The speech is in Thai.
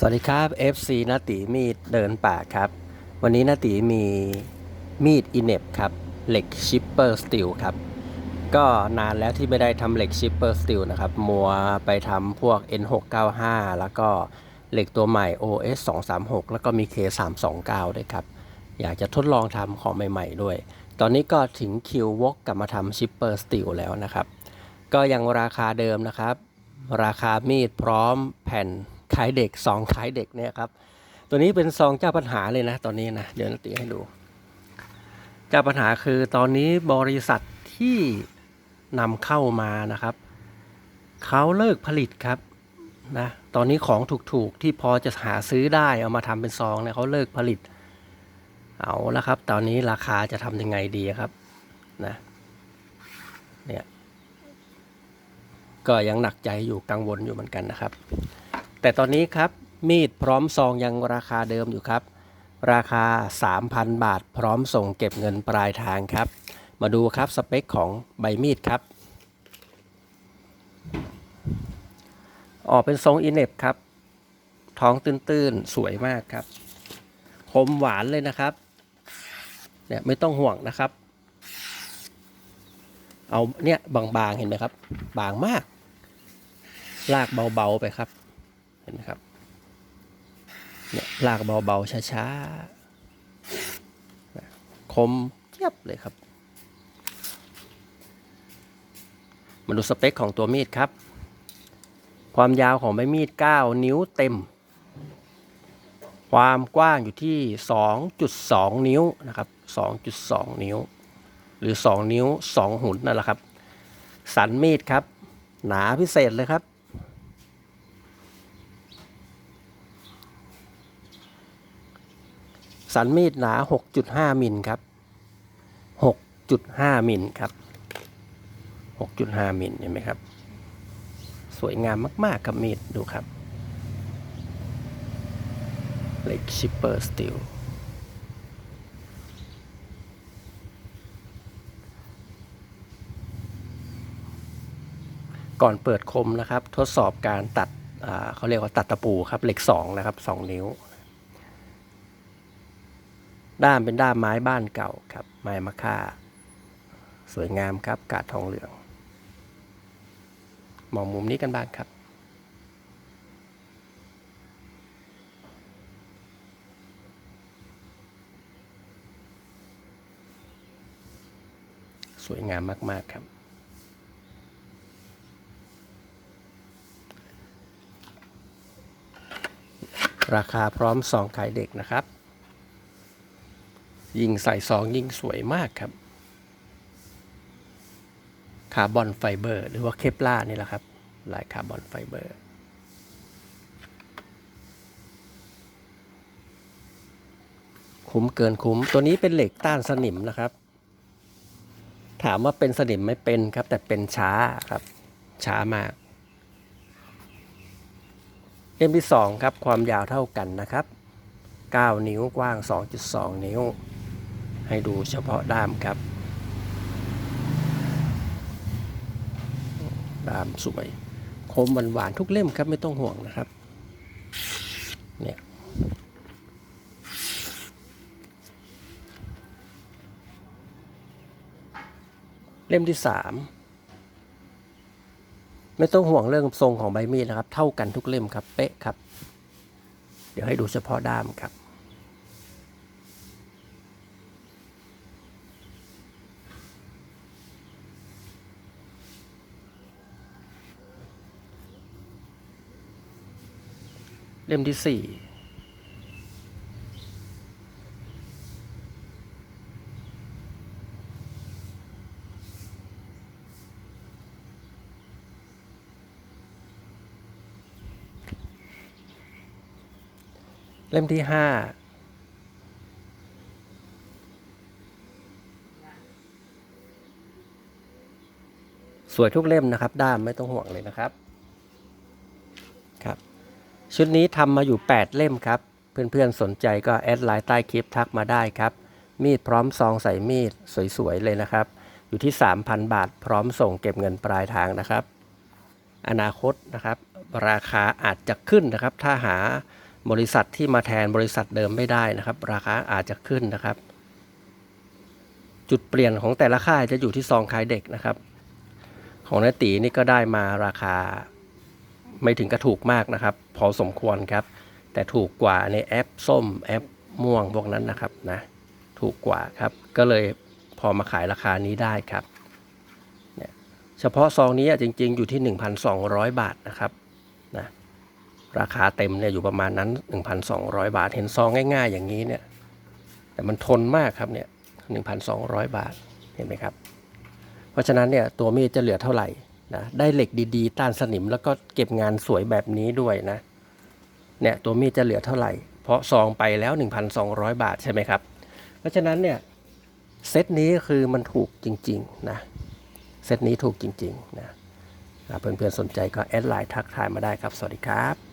สวัสดีครับ FC นาติมีดเดินป่าครับ วันนี้นาติมีมีดอินเนบครับ เหล็กชิปเปอร์สตีลครับ ก็นานแล้วที่ไม่ได้ทำเหล็กชิปเปอร์สตีลนะครับ มัวไปทำพวก N695 แล้วก็เหล็กตัวใหม่ OS 236แล้วก็มี K329 ด้วยครับ อยากจะทดลองทำของใหม่ ๆ ด้วย ตอนนี้ก็ถึงคิววกกลับมาทำชิปเปอร์สตีลแล้วนะครับ ก็ยังราคาเดิมนะครับ ราคามีดพร้อมแผ่น ขายเด็กซองขายเด็กเนี่ยครับ ตัวนี้เป็นซองเจ้าปัญหาเลยนะ ตอนนี้นะ เดี๋ยวนติให้ดู เจ้าปัญหาคือตอนนี้บริษัทที่นำเข้ามานะครับเขาเลิกผลิตครับนะตอนนี้ของถูกๆที่พอจะหาซื้อได้เอามาทำเป็นซองเนี่ยเขาเลิกผลิต เอาแล้วครับ ตอนนี้ราคาจะทำยังไงดีครับนะเนี่ยก็ยังหนักใจอยู่กังวลอยู่เหมือนกันนะครับ แต่ตอนนี้ครับมีดพร้อมซองยังราคาเดิมอยู่ครับ ราคา 3,000 บาท พร้อมส่งเก็บเงินปลายทางครับ มาดูครับสเปคของใบมีดครับ ออกเป็นทรงอินเนบครับ ท้องตื้นๆ สวยมากครับ คมหวานเลยนะครับ เนี่ยไม่ต้องห่วงนะครับ เอาเนี่ยบางๆ เห็นไหมครับ บางมาก ลากเบาๆไปครับ ห็นไหมครับเนี่ยลากเบาๆช้าๆคมเทียบเลยครับ มาดูสเปคของตัวมีดครับ ความยาวของใบมีด 9 นิ้วเต็ม ความกว้างอยู่ที่ 2.2 นิ้วนะครับ 2.2 นิ้ว หรือ 2 นิ้ว 2 หุ่นนั่นแหละครับ สันมีดครับ หนาพิเศษเลยครับ สันมีดหนา 6.5 มิลครับ 6.5 มิลครับ 6.5 มิลเห็นไหมครับ สวยงามมาก ๆ ครับมีดดูครับเหล็กชิปเปอร์สตีลก่อนเปิดคมนะครับ ทดสอบการตัดเขาเรียกว่าตัดตะปูครับเหล็ก2นะครับ 2 นิ้ว ด้ามเป็นด้ามไม้บ้านเก่าครับ ไม้มะค่า สวยงามครับกาดทองเหลือง มองมุมนี้กันบ้างครับ สวยงามมาก ๆ ครับราคาพร้อมซองขายเด็กนะครับ ยิงใส่ซองยิงสวยมากครับ คาร์บอนไฟเบอร์ หรือว่าเคปลานี่แหละครับ ลายคาร์บอนไฟเบอร์คุ้มเกินคุ้ม ตัวนี้เป็นเหล็กต้านสนิมนะครับ ถามว่าเป็นสนิมไม่เป็นครับ แต่เป็นช้าครับ ช้ามากเล่มที่ 2 ครับ ความยาวเท่ากันนะครับ 9 นิ้วกว้าง 2.2 นิ้ว ให้ดูเฉพาะด้ามครับ ด้ามสวย คมหวานๆทุกเล่มครับไม่ต้องห่วงนะครับ เนี่ยเล่มที่3ไม่ต้องห่วงเรื่องทรงของใบมีดนะครับ เท่ากันทุกเล่มครับ เป๊ะครับ เดี๋ยวให้ดูเฉพาะด้ามครับ เล่มที่สี่เล่มที่ห้าสวยทุกเล่มนะครับ ด้ามไม่ต้องห่วงเลยนะครับครับ ชุดนี้ทำมาอยู่ 8 เล่มครับ เพื่อนๆสนใจก็แอดไลน์ใต้คลิปทักมาได้ครับ มีดพร้อมซองใส่มีดสวยๆเลยนะครับ อยู่ที่ 3,000 บาท พร้อมส่งเก็บเงินปลายทางนะครับ อนาคตนะครับ ราคาอาจจะขึ้นนะครับ ถ้าหาบริษัทที่มาแทนบริษัทเดิมไม่ได้นะครับ ราคาอาจจะขึ้นนะครับ จุดเปลี่ยนของแต่ละค่ายจะอยู่ที่ซองขายเด็กนะครับ ของนตีนี่ก็ได้มาราคา ไม่ถึงกระถูกมากนะครับ พอสมควรครับ แต่ถูกกว่าในแอปส้มแอปม่วงพวกนั้นนะครับนะถูกกว่าครับ ก็เลยพอมาขายราคานี้ได้ครับเนี่ยเฉพาะซองนี้จริง ๆ อยู่ที่ 1,200 บาทนะครับนะราคาเต็มเนี่ยอยู่ประมาณนั้น 1,200 บาท เห็นซองง่าย ๆ อย่างนี้เนี่ย แต่มันทนมากครับเนี่ย1,200 บาทเห็นไหมครับ เพราะฉะนั้นเนี่ยตัวมีดจะเหลือเท่าไหร่ นะได้เหล็กดีๆ ต้านสนิมแล้วก็เก็บงานสวยแบบนี้ด้วยนะเนี่ยตัวมีดจะเหลือเท่าไหร่ เพราะซองไปแล้ว 1,200 บาทใช่ไหมครับ เพราะฉะนั้นเนี่ยเซตนี้คือมันถูกจริงๆนะเซตนี้ถูกจริงๆนะเพื่อนๆสนใจก็แอดไลน์ทักทายมาได้ครับ สวัสดีครับ